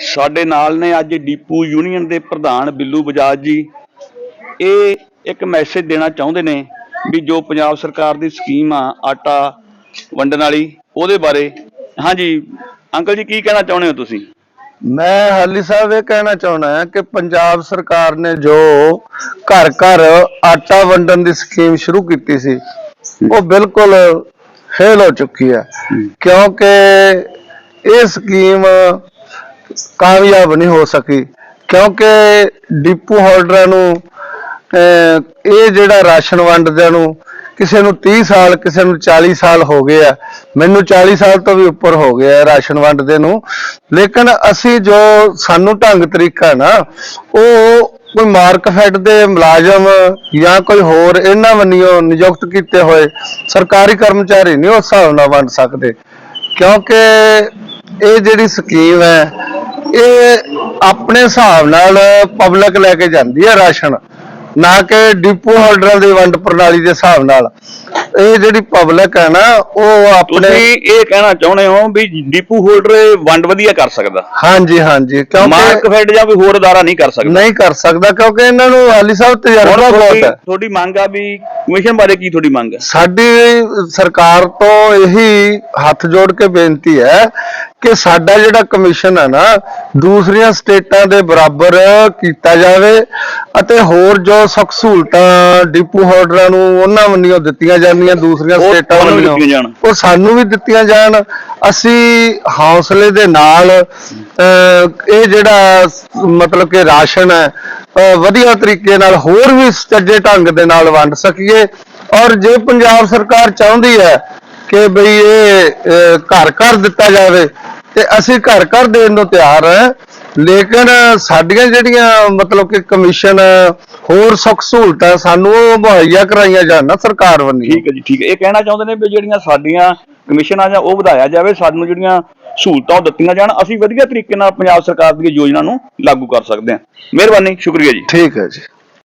ਸਾਡੇ ਨਾਲ ਨੇ ਅੱਜ ਡੀਪੂ ਯੂਨੀਅਨ ਦੇ ਪ੍ਰਧਾਨ ਬਿੱਲੂ ਬਜਾਜ ਜੀ। ਇਹ ਇੱਕ ਮੈਸੇਜ ਦੇਣਾ ਚਾਹੁੰਦੇ ਨੇ ਵੀ ਜੋ ਪੰਜਾਬ ਸਰਕਾਰ ਦੀ ਸਕੀਮ ਆ ਆਟਾ ਵੰਡਣ ਵਾਲੀ ਉਹਦੇ ਬਾਰੇ। ਹਾਂਜੀ ਅੰਕਲ ਜੀ ਕੀ ਕਹਿਣਾ ਚਾਹੁੰਦੇ ਹੋ ਤੁਸੀਂ? ਮੈਂ ਹਾਲੀ ਸਾਹਿਬ ਇਹ ਕਹਿਣਾ ਚਾਹੁੰਦਾ ਹਾਂ ਕਿ ਪੰਜਾਬ ਸਰਕਾਰ ਨੇ ਜੋ ਘਰ ਘਰ ਆਟਾ ਵੰਡਣ ਦੀ ਸਕੀਮ ਸ਼ੁਰੂ ਕੀਤੀ ਸੀ ਉਹ ਬਿਲਕੁਲ ਫੇਲ ਹੋ ਚੁੱਕੀ ਹੈ। ਕਿਉਂਕਿ ਇਹ ਸਕੀਮ ਕਾਮਯਾਬ ਨਹੀਂ ਹੋ ਸਕੀ। ਕਿਉਂਕਿ ਡਿਪੂ ਹੋਲਡਰਾਂ ਨੂੰ ਇਹ ਜਿਹੜਾ ਰਾਸ਼ਨ ਵੰਡਦਿਆਂ ਨੂੰ ਕਿਸੇ ਨੂੰ 30 ਸਾਲ, ਕਿਸੇ ਨੂੰ 40 ਸਾਲ ਹੋ ਗਏ ਆ। ਮੈਨੂੰ 40 ਸਾਲ ਤੋਂ ਵੀ ਉੱਪਰ ਹੋ ਗਿਆ ਰਾਸ਼ਨ ਵੰਡਦੇ ਨੂੰ। ਲੇਕਿਨ ਅਸੀਂ ਜੋ ਸਾਨੂੰ ਢੰਗ ਤਰੀਕਾ ਨਾ, ਉਹ ਕੋਈ ਮਾਰਕਫੈਟ ਦੇ ਮੁਲਾਜ਼ਮ ਜਾਂ ਕੋਈ ਹੋਰ ਇਹਨਾਂ ਵੱਲੋਂ ਨਿਯੁਕਤ ਕੀਤੇ ਹੋਏ ਸਰਕਾਰੀ ਕਰਮਚਾਰੀ ਨਹੀਂ ਉਸ ਹਿਸਾਬ ਨਾਲ ਵੰਡ ਸਕਦੇ। ਕਿਉਂਕਿ ਇਹ ਜਿਹੜੀ ਸਕੀਮ ਹੈ ਇਹ ਆਪਣੇ ਹਿਸਾਬ ਨਾਲ ਪਬਲਿਕ ਲੈ ਕੇ ਜਾਂਦੀ ਹੈ ਰਾਸ਼ਨ ਨਾ ਕਿ ਡਿਪੂ ਹੋਲਡਰਾਂ ਦੀ ਵੰਡ ਪ੍ਰਣਾਲੀ ਦੇ ਹਿਸਾਬ ਨਾਲ। ਇਹ ਜਿਹੜੀ ਪਬਲਿਕ ਹੈ ਨਾ ਉਹ ਆਪਣੇ ਤੁਸੀਂ ਇਹ ਕਹਿਣਾ ਚਾਹੁੰਦੇ ਹੋ ਵੀ ਡੀਪੂ ਹੋਲਡਰ ਇਹ ਵੰਡ ਵਧੀਆ ਕਰ ਸਕਦਾ। ਹਾਂਜੀ ਹਾਂਜੀ ਕਿਉਂਕਿ ਮਾਰਕਫੈਡ ਜਾਂ ਕੋਈ ਹੋਰ ਅਦਾਰਾ ਨਹੀਂ ਕਰ ਸਕਦਾ। ਨਹੀਂ ਕਰ ਸਕਦਾ ਕਿਉਂਕਿ ਇਹਨਾਂ ਨੂੰ ਹਾਲੀ ਸਾਹਿਬ ਹੁਣ ਤਜਰਬਾ ਬਹੁਤ ਤੁਹਾਡੀ ਹੈ। ਤੁਹਾਡੀ ਮੰਗ ਆ ਵੀ ਕਮਿਸ਼ਨ ਬਾਰੇ ਕੀ ਤੁਹਾਡੀ ਮੰਗ ਹੈ? ਸਾਡੀ ਸਰਕਾਰ ਤੋਂ ਇਹੀ ਹੱਥ ਜੋੜ ਕੇ ਬੇਨਤੀ ਹੈ ਕਿ ਸਾਡਾ ਜਿਹੜਾ ਕਮਿਸ਼ਨ ਹੈ ਨਾ ਦੂਸਰੀਆਂ ਸਟੇਟਾਂ ਦੇ ਬਰਾਬਰ ਕੀਤਾ ਜਾਵੇ ਅਤੇ ਹੋਰ ਜੋ ਸੁੱਖ ਸਹੂਲਤਾਂ ਡਿਪੂ ਹੋਲਡਰਾਂ ਨੂੰ ਉਹਨਾਂ ਵੱਲੋਂ ਦਿੱਤੀਆਂ ਜਾਂਦੀਆਂ ਦੂਸਰੀਆਂ ਸਟੇਟਾਂ ਵੱਲੋਂ। ਉਹ ਸਾਨੂੰ ਵੀ ਦਿੱਤੀਆਂ ਜਾਣ। ਅਸੀਂ ਹੌਸਲੇ ਦੇ ਨਾਲ ਇਹ ਜਿਹੜਾ ਮਤਲਬ ਕਿ ਰਾਸ਼ਨ ਹੈ ਵਧੀਆ ਤਰੀਕੇ ਨਾਲ ਹੋਰ ਵੀ ਸੱਜੇ ਢੰਗ ਦੇ ਨਾਲ ਵੰਡ ਸਕੀਏ। ਔਰ ਜੇ ਪੰਜਾਬ ਸਰਕਾਰ ਚਾਹੁੰਦੀ ਹੈ ਕਿ ਬਈ ਇਹ ਘਰ ਘਰ ਦਿੱਤਾ ਜਾਵੇ ਤੇ ਅਸੀਂ ਘਰ ਘਰ ਦੇਣ ਨੂੰ ਤਿਆਰ ਹੈ। ਲੇਕਿਨ ਸਾਡੀਆਂ ਜਿਹੜੀਆਂ ਮਤਲਬ ਕਿ ਕਮਿਸ਼ਨ ਹੋਰ ਸੁੱਖ ਸਹੂਲਤਾਂ ਸਾਨੂੰ ਉਹ ਮੁਹੱਈਆ ਕਰਾਈਆਂ ਜਾਣ ਨਾ ਸਰਕਾਰ ਵੱਲੋਂ। ਠੀਕ ਹੈ ਜੀ ਠੀਕ ਹੈ। ਇਹ ਕਹਿਣਾ ਚਾਹੁੰਦੇ ਨੇ ਵੀ ਜਿਹੜੀਆਂ ਸਾਡੀਆਂ ਕਮਿਸ਼ਨਾਂ ਜਾਂ ਉਹ ਵਧਾਇਆ ਜਾਵੇ ਸਾਨੂੰ ਜਿਹੜੀਆਂ ਸਹੂਲਤਾਂ ਉਹ ਦਿੱਤੀਆਂ ਜਾਣ ਅਸੀਂ ਵਧੀਆ ਤਰੀਕੇ ਨਾਲ ਪੰਜਾਬ ਸਰਕਾਰ ਦੀ ਯੋਜਨਾ ਨੂੰ ਲਾਗੂ ਕਰ ਸਕਦੇ ਹਾਂ। ਮਿਹਰਬਾਨੀ ਸ਼ੁਕਰੀਆ ਜੀ। ਠੀਕ ਹੈ ਜੀ।